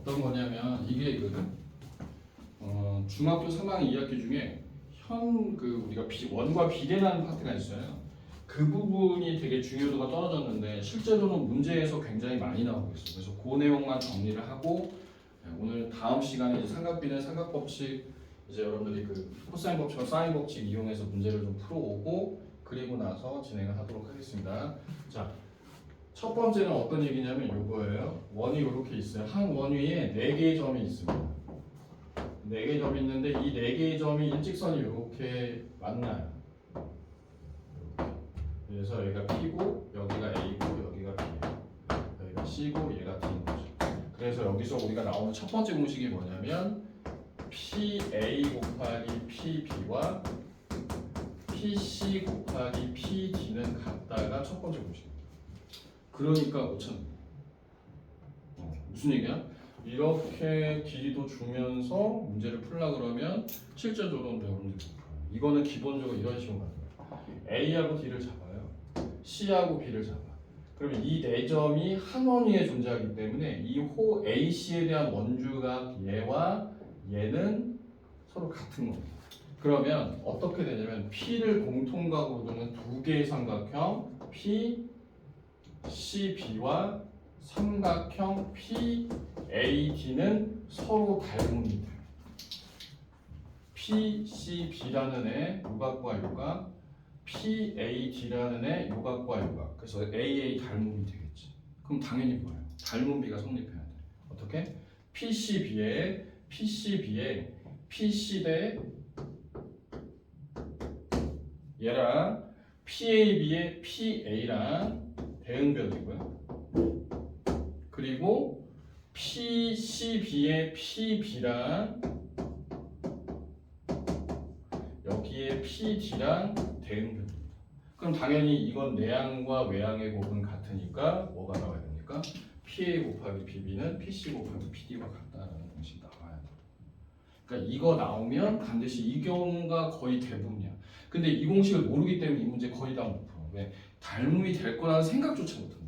어떤 거냐면 이게 그 어, 중학교 3학년 2학기 중에 현 그 우리가 비, 원과 비례라는 파트가 있어요. 그 부분이 되게 중요도가 떨어졌는데 실제로는 문제에서 굉장히 많이 나오고 있어요. 그래서 그 내용만 정리를 하고 네, 오늘 다음 시간에 삼각비례 삼각법칙 이제 여러분들이 그 코사인 법칙과 사인 법칙 이용해서 문제를 좀 풀어오고 그리고 나서 진행을 하도록 하겠습니다. 자, 첫 번째는 어떤 얘기냐면 이거예요. 원이 이렇게 있어요. 한 원 위에 네 개의 점이 있습니다. 네 개의 점이 있는데 이 네 개의 점이 일직선이 이렇게 만나요. 그래서 여기가 P고 여기가 A고 여기가 B예요. 여기가 C고 얘가 D인 거죠. 그래서 여기서 우리가 나오는 첫 번째 공식이 뭐냐면 PA 곱하기 PB와 PC 곱하기 PD는 같다가 첫 번째 공식입니다. 그러니까 5천. 어, 무슨 얘기야? 이렇게 길이도 주면서 문제를 풀라 그러면 실제적으로 여러분들 이거는 기본적으로 이런 식으로 가는 거예요. A하고 D를 잡아요. C하고 B를 잡아. 그러면 이 네 점이 한 원위에 존재하기 때문에 이 호 AC에 대한 원주각 얘와 얘는 서로 같은 겁니다. 그러면 어떻게 되냐면 P를 공통각으로 두는 두 개의 삼각형 P, CB와 삼각형 PAD는 서로 닮음이 돼요. PCB라는 애 요각과 요각, PAD라는 애 요각과 요각. 그래서 AA 닮음이 되겠지. 그럼 당연히 뭐예요? 닮음비가 성립해야 돼. 어떻게? PCB에 PCB에 PC 대 얘랑 PAB의 PA랑 대응변이고요. 그리고 PCB의 PB랑 여기에 PD랑 대응변입니다. 그럼 당연히 이건 내항과 외항의 곱은 같으니까 뭐가 나와야 됩니까? PA 곱하기 PB는 PC 곱하기 PD와 같다라는 공식이 나와야 돼요. 그러니까 이거 나오면 반드시 이 경우가 거의 대부분이야. 근데 이 공식을 모르기 때문에 이 문제 거의 다 못 풀어. 왜? 닮음이 될 거라는 생각조차 못 한다.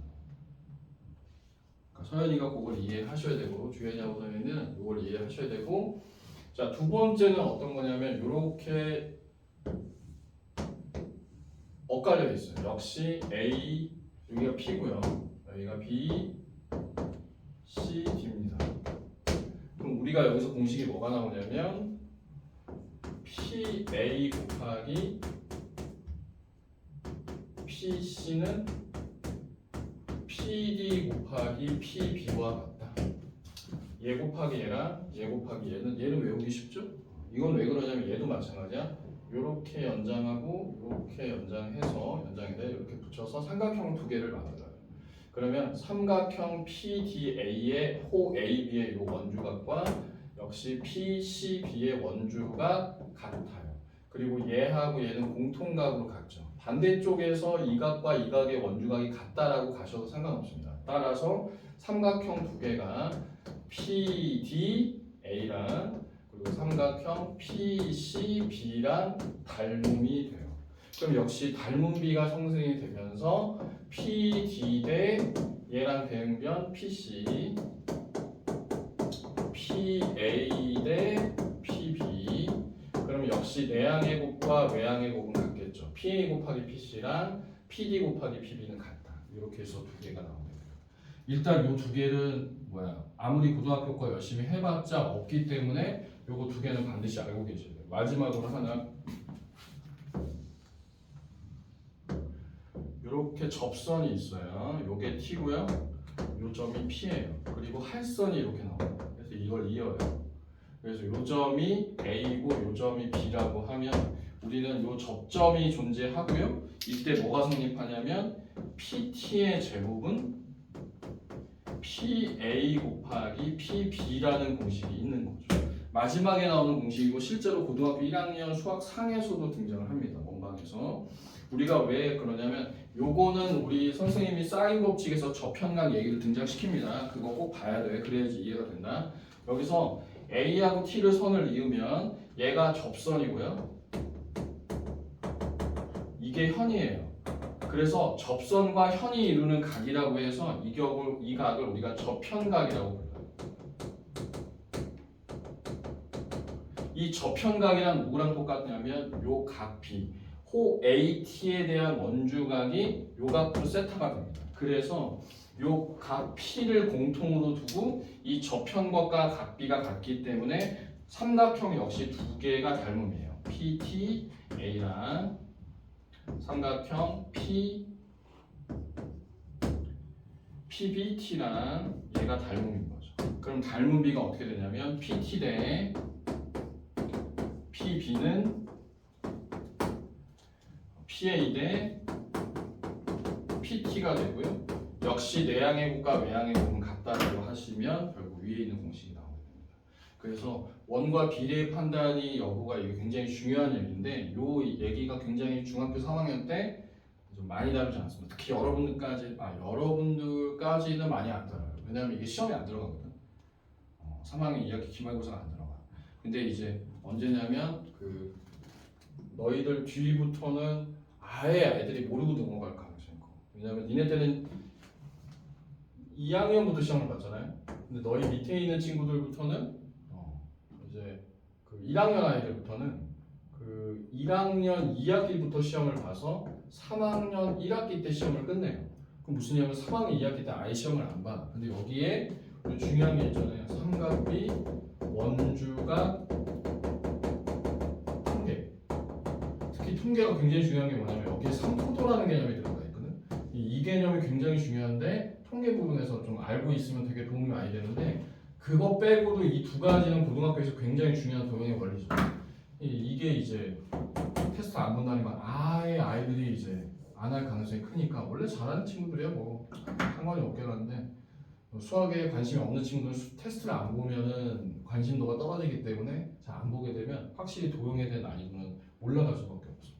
그러니까 서연이가 그걸 이해하셔야 되고 주혜자고 서연이는 이걸 이해하셔야 되고 자 두 번째는 어떤 거냐면 이렇게 엇갈려 있어요. 역시 A 여기가 P고요. 여기가 B, C, D입니다. 그럼 우리가 여기서 공식이 뭐가 나오냐면 PA 곱하기 PC는 PD 곱하기 PB와 같다. 얘 곱하기 얘랑 얘 곱하기 얘는 얘는 외우기 쉽죠? 이건 왜 그러냐면 얘도 마찬가지야. 이렇게 연장하고 이렇게 연장해서 연장에다 이렇게 붙여서 삼각형 두 개를 만들어요. 그러면 삼각형 PDA의 호 AB의 요 원주각과 역시 PCB의 원주각 같아요. 그리고 얘하고 얘는 공통각으로 같죠. 반대쪽에서 이 각과 이 각의 원주각이 같다라고 가셔도 상관없습니다. 따라서 삼각형 두 개가 PDA랑 그리고 삼각형 PCB랑 닮음이 돼요. 그럼 역시 닮음비가 형성이 되면서 PD 대 얘랑 대응변 PC PA 대 PB 그럼 역시 내항의 곱과 외항의 같겠죠. PA 곱하기 PC랑 PD 곱하기 PB는 같다. 이렇게 해서 두 개가 돼요. 일단 이 두 개는 뭐야 아무리 고등학교 거 열심히 해봤자 없기 때문에 요거 두 개는 반드시 알고 계셔야 돼요. 마지막으로 하나 이렇게 접선이 있어요. 요게 T고요. 요 점이 P예요. 그리고 할선이 이렇게 나옵니다. 그래서 이걸 이어요. 그래서 요 점이 A고 요 점이 B라고 하면 우리는 요 접점이 존재하고요. 이때 뭐가 성립하냐면 PT의 제곱은 PA 곱하기 PB라는 공식이 있는 거죠. 마지막에 나오는 공식이고 실제로 고등학교 1학년 수학 상에서도 등장을 합니다. 원방에서 우리가 왜 그러냐면 요거는 우리 선생님이 사인 법칙에서 저편각 얘기를 등장시킵니다. 그거 꼭 봐야 돼. 그래야지 이해가 된다. 여기서 A하고 T를 선을 이으면 얘가 접선이고요. 이게 현이에요. 그래서 접선과 현이 이루는 각이라고 해서 이 격을 이 각을 우리가 저편각이라고 불러요. 이 저편각이란 누구랑 똑같냐면 요 각비 호 AT에 대한 원주각이 요 각으로 세타가 됩니다. 그래서 요 각 P를 공통으로 두고 이 저편각과 각비가 같기 때문에 삼각형 역시 두 개가 닮음이에요. PTA랑 삼각형 P PBT랑 얘가 닮음인 거죠. 그럼 닮음비가 어떻게 되냐면 PT 대 PB는 PA 대 PT가 되고요. 역시 내양의 곱과 외양의 곱은 같다라고 하시면 결국 위에 있는 공식이 나오게 됩니다. 그래서 원과 비례의 판단이 여부가 이게 굉장히 중요한 얘기인데 이 얘기가 굉장히 중학교 3학년 때 좀 많이 다루지 않습니다. 특히 여러분들까지 아 여러분들까지는 많이 안 다뤄요. 왜냐하면 이게 시험에 안 들어가거든. 어, 3학년 2학기 기말고사가 안 들어가. 근데 이제 언제냐면 그 너희들 뒤부터는 아예 애들이 모르고 넘어갈 가능성이 있고 왜냐면 니네 때는 2학년부터 시험을 봤잖아요. 근데 너희 밑에 있는 친구들부터는 어, 이제 그 1학년 아이들부터는 그 1학년 2학기부터 시험을 봐서 3학년 1학기 때 시험을 끝내요. 그럼 무슨 얘기냐면 3학년 2학기 때 아예 시험을 안 봐. 근데 여기에 또 중요한 게 있잖아요. 삼각비, 원주가, 통계. 특히 통계가 굉장히 중요한 게 뭐냐면 여기에 삼포도라는 개념이 들어가 있거든. 이, 이 개념이 굉장히 중요한데 통계 부분에서 좀 알고 있으면 되게 도움이 많이 되는데 그거 빼고도 이 두 가지는 고등학교에서 굉장히 중요한 도형의 원리죠. 이, 이게 이제 테스트 안 본다는 건 아예 아이들이 이제 안 할 가능성이 크니까 원래 잘하는 친구들이야 뭐 상관이 없겠는데 수학에 관심이 없는 친구들은 수- 테스트를 안 보면은 관심도가 떨어지기 때문에 잘 안 보게 되면 확실히 도형에 대한 난이도는 올라갈 수밖에 없어.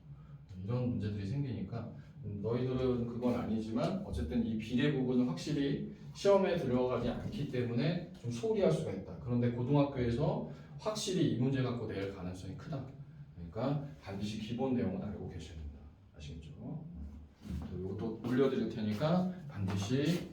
이런 문제들이 생기니까 음, 너희들은 그건 아니지만 어쨌든 이 비례 부분은 확실히 시험에 들어가지 않기 때문에 좀 소홀히 할 수가 있다. 그런데 고등학교에서 확실히 이 문제 갖고 낼 가능성이 크다. 그러니까 반드시 기본 내용은 알고 계셔야 된다. 아시겠죠? 또 이것도 올려드릴 테니까 반드시